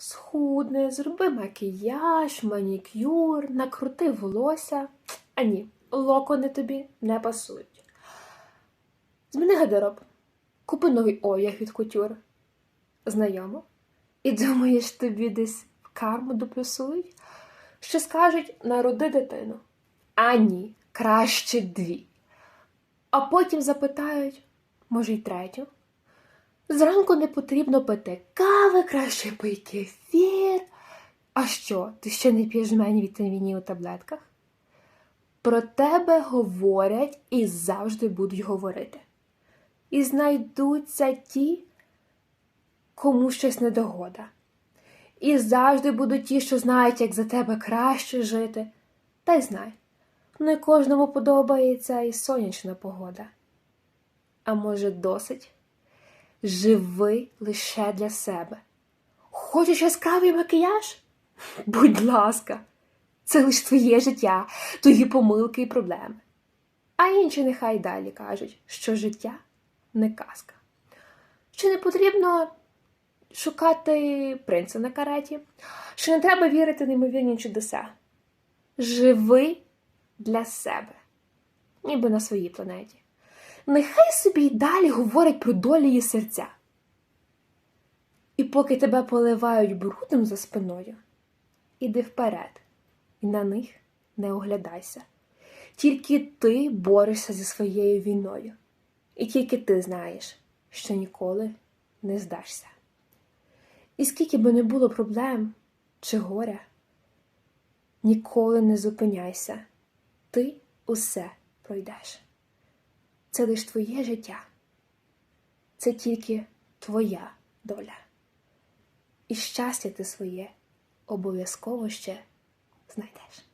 Схудни, зроби макіяж, манікюр, накрути волосся. А ні, локони тобі не пасують. Зміни гардероб. Купи новий одяг від кутюр. Знайомо. І думаєш, тобі десь в карму доплюсують? Що скажуть народи дитину. А ні, краще дві. А потім запитають, може, й третю. Зранку не потрібно пити кави, краще пий кефір. А що, ти ще не п'єш жмені вітамінів у таблетках? Про тебе говорять і завжди будуть говорити. І знайдуться ті, кому щось не догода. І завжди будуть ті, що знають, як за тебе краще жити. Та й знай, не кожному подобається і сонячна погода. А може, досить? Живи лише для себе. Хочеш яскравий макіяж? Будь ласка, це лише твоє життя, твої помилки і проблеми. А інші нехай далі кажуть, що життя не казка. Що не потрібно шукати принца на кареті, що не треба вірити в неймовірні чудеса. Живи для себе, ніби на своїй планеті. Нехай собі й далі говорять про долі її серця. І поки тебе поливають брудом за спиною, іди вперед і на них не оглядайся. Тільки ти борешся зі своєю війною, і тільки ти знаєш, що ніколи не здашся. І скільки би не було проблем чи горя, ніколи не зупиняйся, ти усе пройдеш. Це лиш твоє життя, це тільки твоя доля. І щастя ти своє обов'язково ще знайдеш.